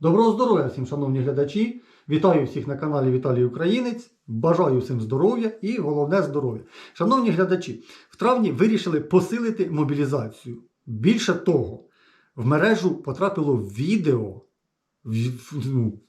Доброго здоров'я всім, шановні глядачі! Вітаю всіх на каналі Віталій Українець. Бажаю всім здоров'я і головне здоров'я. Шановні глядачі, в травні вирішили посилити мобілізацію. Більше того, в мережу потрапило відео, ну,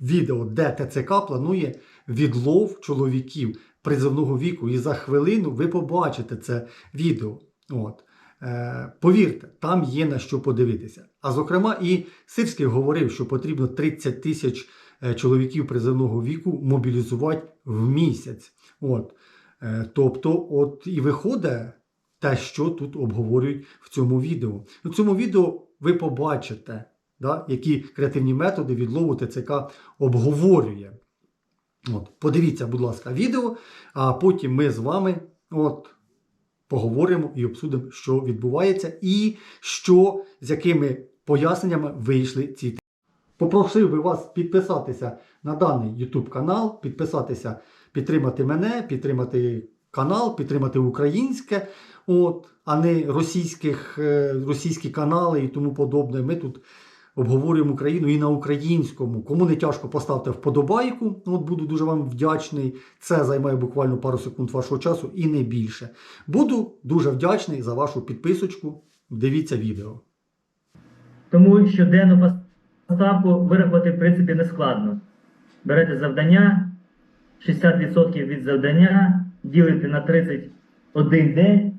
відео, де ТЦК планує відлов чоловіків призовного віку. І за хвилину ви побачите це відео. От. Е, повірте, там є на що подивитися. А зокрема, і Сирський говорив, що потрібно 30 тисяч е, чоловіків призовного віку мобілізувати в місяць. От. Е, тобто, от і виходить те, що тут обговорюють в цьому відео. У цьому відео ви побачите, да, які креативні методи відлову ТЦК обговорює. От, подивіться, будь ласка, відео, а потім ми з вами от, поговоримо і обсудимо, що відбувається, і що, з якими поясненнями вийшли ці. Попросив би вас підписатися на даний YouTube канал, підписатися, підтримати мене, підтримати канал, підтримати українське, от, а не російських, е, російські канали і тому подобне. Ми тут обговорюємо Україну і на українському. Кому не тяжко, поставте вподобайку. От буду дуже вам вдячний. Це займає буквально пару секунд вашого часу і не більше. Буду дуже вдячний за вашу підписочку. Дивіться відео. Тому щоденну поставку вирахувати в принципі не складно. Берете завдання, 60% від завдання, ділите на 31 день,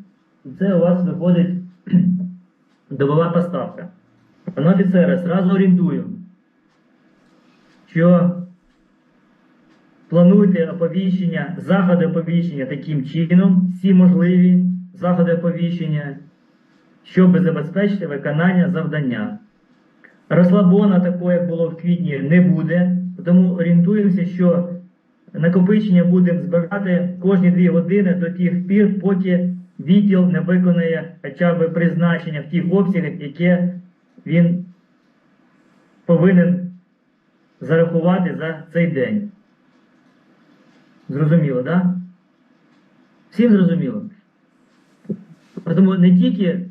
і це у вас виходить добова поставка. Пане офіцере, зразу орієнтую, що плануйте оповіщення, заходи оповіщення таким чином, всі можливі заходи оповіщення, щоб забезпечити виконання завдання. Розслабона такого, як було в квітні, не буде, тому орієнтуємося, що накопичення будемо збирати кожні 2 години до тих пір, поки відділ не виконає хоча б призначення в тих обсягах, яке він повинен зарахувати за цей день. Зрозуміло, так? Да? Всім зрозуміло? Тому не тільки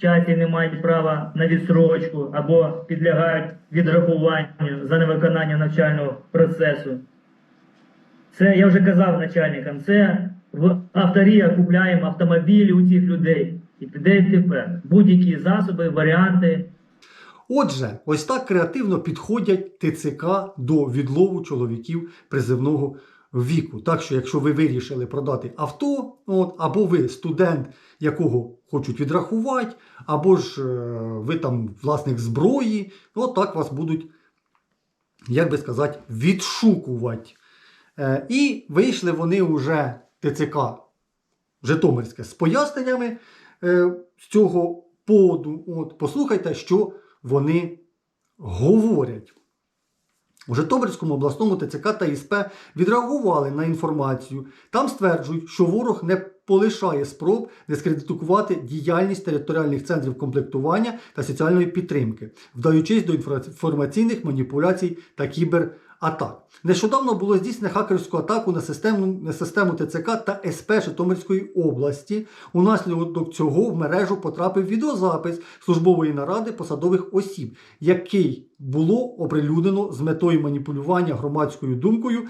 часі не мають права на відсрочку або підлягають відрахуванню за невиконання навчального процесу. Це я вже казав начальникам, це в авторія купляємо автомобілі у цих людей. І піде тепер. Будь-які засоби, варіанти. Отже, ось так креативно підходять ТЦК до відлову чоловіків призивного віку. Так що, якщо ви вирішили продати авто, от, або ви студент, якого хочуть відрахувати, або ж е, ви там власник зброї, от так вас будуть, як би сказати, відшукувати. Е, і вийшли вони вже ТЦК Житомирське з поясненнями е, з цього поводу. От, послухайте, що вони говорять. У Житомирському обласному ТЦК та ІСП відреагували на інформацію. Там стверджують, що ворог не полишає спроб дискредитувати діяльність територіальних центрів комплектування та соціальної підтримки, вдаючись до інформаційних маніпуляцій та кібератак. Нещодавно було здійснено хакерську атаку на систему, на систему ТЦК та СП Житомирської області. Унаслідок цього в мережу потрапив відеозапис службової наради посадових осіб, який було оприлюднено з метою маніпулювання громадською думкою,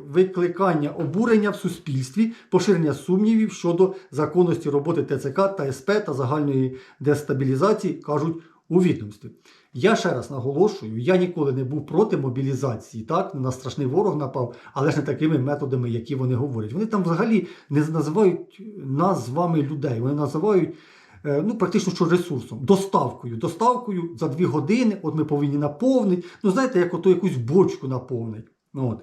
викликання обурення в суспільстві, поширення сумнівів щодо законності роботи ТЦК та СП та загальної дестабілізації, кажуть у відомстві. Я ще раз наголошую, я ніколи не був проти мобілізації, так на страшний ворог напав, але ж не такими методами, які вони говорять. Вони там взагалі не називають нас з вами людей. Вони називають е, ну, практично що ресурсом, доставкою. Доставкою за дві години, от ми повинні наповнити. Ну, знаєте, як ото якусь бочку наповнить. От.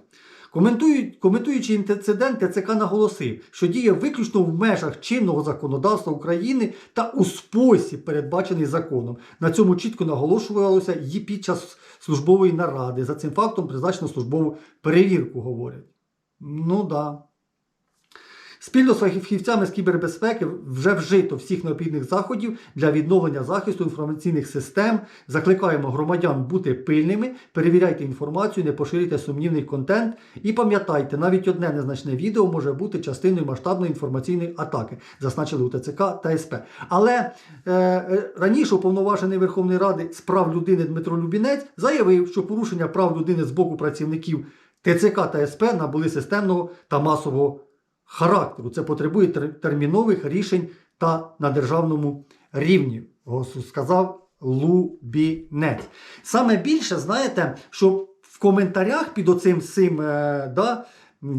Коментуючи інцидент, ТЦК наголосив, що діє виключно в межах чинного законодавства України та у спосіб, передбачений законом. На цьому чітко наголошувалося і під час службової наради. За цим фактом призначено службову перевірку, говорять. Ну да. Спільно з фахівцями з кібербезпеки вже вжито всіх необхідних заходів для відновлення захисту інформаційних систем. Закликаємо громадян бути пильними, перевіряйте інформацію, не поширюйте сумнівний контент. І пам'ятайте, навіть одне незначне відео може бути частиною масштабної інформаційної атаки, зазначили у ТЦК та СП. Але е, е, раніше уповноважений Верховної Ради з прав людини Дмитро Любінець заявив, що порушення прав людини з боку працівників ТЦК та СП набули системного та масового характеру. Це потребує термінових рішень та на державному рівні, Госу сказав Лубінець. Саме більше, знаєте, що в коментарях під оцим всім е, да,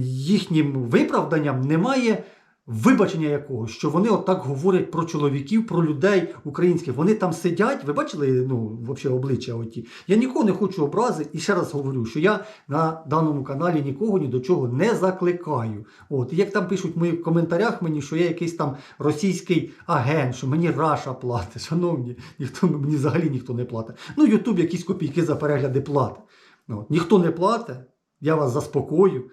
їхнім виправданням немає вибачення якогось, що вони отак говорять про чоловіків, про людей українських. Вони там сидять, ви бачили ну, взагалі обличчя оті. Я нікого не хочу образи, і ще раз говорю, що я на даному каналі нікого ні до чого не закликаю. От, і як там пишуть в моїх коментарях мені, що я якийсь там російський агент, що мені Раша платить. Шановні, ніхто мені взагалі ніхто не платить. Ну, Ютуб якісь копійки за перегляди платить. Ну, ніхто не платить, я вас заспокою.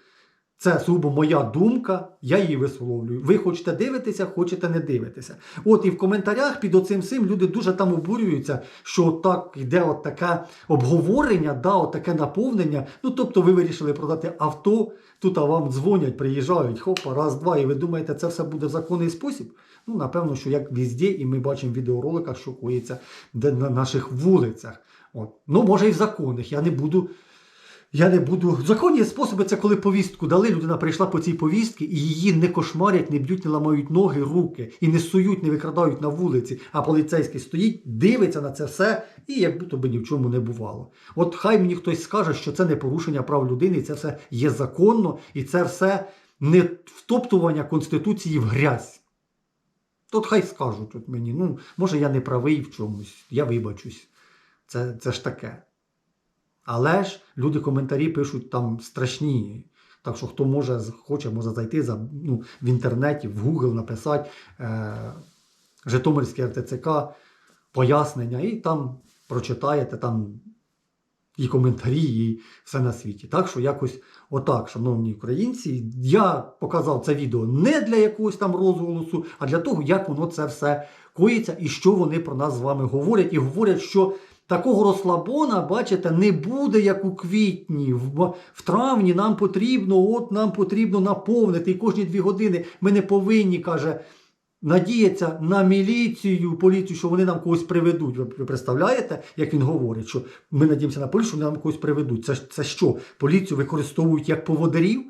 Це сугубо моя думка, я її висловлюю. Ви хочете дивитися, хочете не дивитися. От і в коментарях під оцим всім люди дуже там обурюються, що так йде от таке обговорення, да, от таке наповнення. Ну тобто ви вирішили продати авто, тут а вам дзвонять, приїжджають, хопа, раз, два, і ви думаєте, це все буде в законний спосіб? Ну, напевно, що як везде, і ми бачимо в відеороликах, що коїться на наших вулицях. От. Ну, може, і в законних. Я не буду. Я не буду. Законні способи це коли повістку дали, людина прийшла по цій повістці і її не кошмарять, не б'ють, не ламають ноги, руки, і не сують, не викрадають на вулиці, а поліцейський стоїть, дивиться на це все, і як будто би ні в чому не бувало. От хай мені хтось скаже, що це не порушення прав людини, і це все є законно, і це все не втоптування Конституції в грязь. Тут хай скажуть от мені, ну, може я не правий в чомусь, я вибачусь. Це, це ж таке. Але ж люди коментарі пишуть там страшні. Так що хто може, хоче, може зайти за, ну, в інтернеті, в Google написати е, Житомирське РТЦК пояснення, і там прочитаєте там і коментарі, і все на світі. Так що якось отак, шановні українці, я показав це відео не для якогось там розголосу, а для того, як воно це все коїться і що вони про нас з вами говорять. І говорять, що такого розслабона, бачите, не буде, як у квітні. В, в травні нам потрібно, от нам потрібно наповнити. І кожні дві години ми не повинні, каже, надіятися на міліцію, поліцію, що вони нам когось приведуть. Ви, представляєте, як він говорить, що ми надіємося на поліцію, що вони нам когось приведуть. Це, це що? Поліцію використовують як поводирів,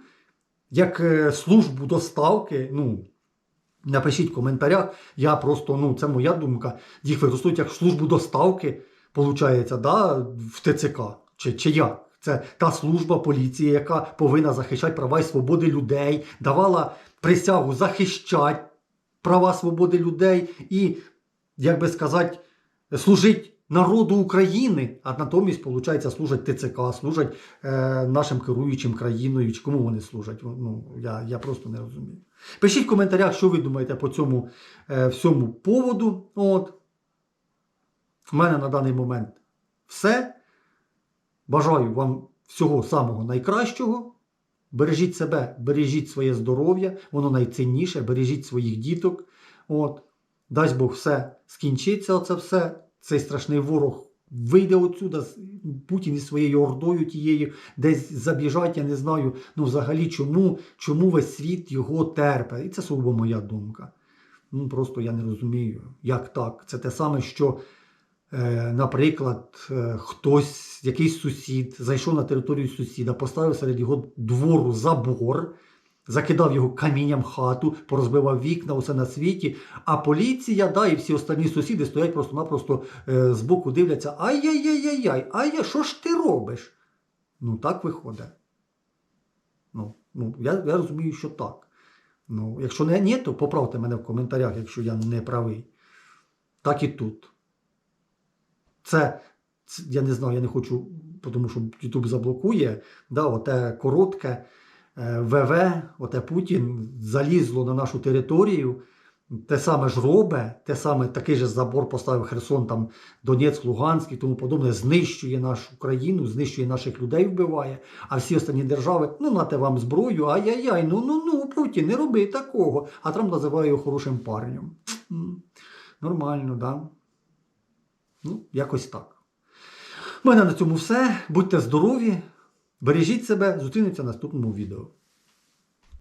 як е, службу доставки. Ну, Напишіть в коментарях. Я просто, ну, це моя думка. Їх використовують як службу доставки, виходить, да, в ТЦК. Чи, чи як? Це та служба поліції, яка повинна захищати права і свободи людей, давала присягу захищати права свободи людей і, як би сказати, служить народу України, а натомість, виходить, служать ТЦК, служать е, нашим керуючим країною. Чи кому вони служать? Ну, я, я просто не розумію. Пишіть в коментарях, що ви думаєте по цьому е, всьому поводу. От. У мене на даний момент все. Бажаю вам всього самого найкращого. Бережіть себе, бережіть своє здоров'я, воно найцінніше, бережіть своїх діток. От. Дасть Бог все скінчиться, оце все. Цей страшний ворог вийде отсюда, Путін із своєю ордою тією, десь забіжать, я не знаю, ну взагалі чому, чому весь світ його терпе. І це сугубо моя думка. Ну просто я не розумію, як так. Це те саме, що, наприклад, е, хтось, якийсь сусід, зайшов на територію сусіда, поставив серед його двору забор, закидав його камінням хату, порозбивав вікна, усе на світі. А поліція, да, і всі останні сусіди стоять просто-напросто е, збоку дивляться: ай-яй-яй-яй, ай що ж ти робиш? Ну, так виходить. Ну, ну я, я розумію, що так. Ну, якщо не ні, то поправте мене в коментарях, якщо я не правий. Так і тут. Це, я не знаю, я не хочу, тому що YouTube заблокує. Да, оте коротке е, ВВ, оте Путін залізло на нашу територію. те саме ж робить, те саме такий же забор поставив Херсон, там Донецьк, Луганськ і тому подобне, знищує нашу країну, знищує наших людей, вбиває. А всі останні держави, ну нате вам зброю, ай-яй-яй, ну ну ну Путін, не роби такого. А Трамп називає його хорошим парнем. Нормально, да? Ну, якось так. У мене на цьому все. Будьте здорові, бережіть себе, зустрінемося в наступному відео.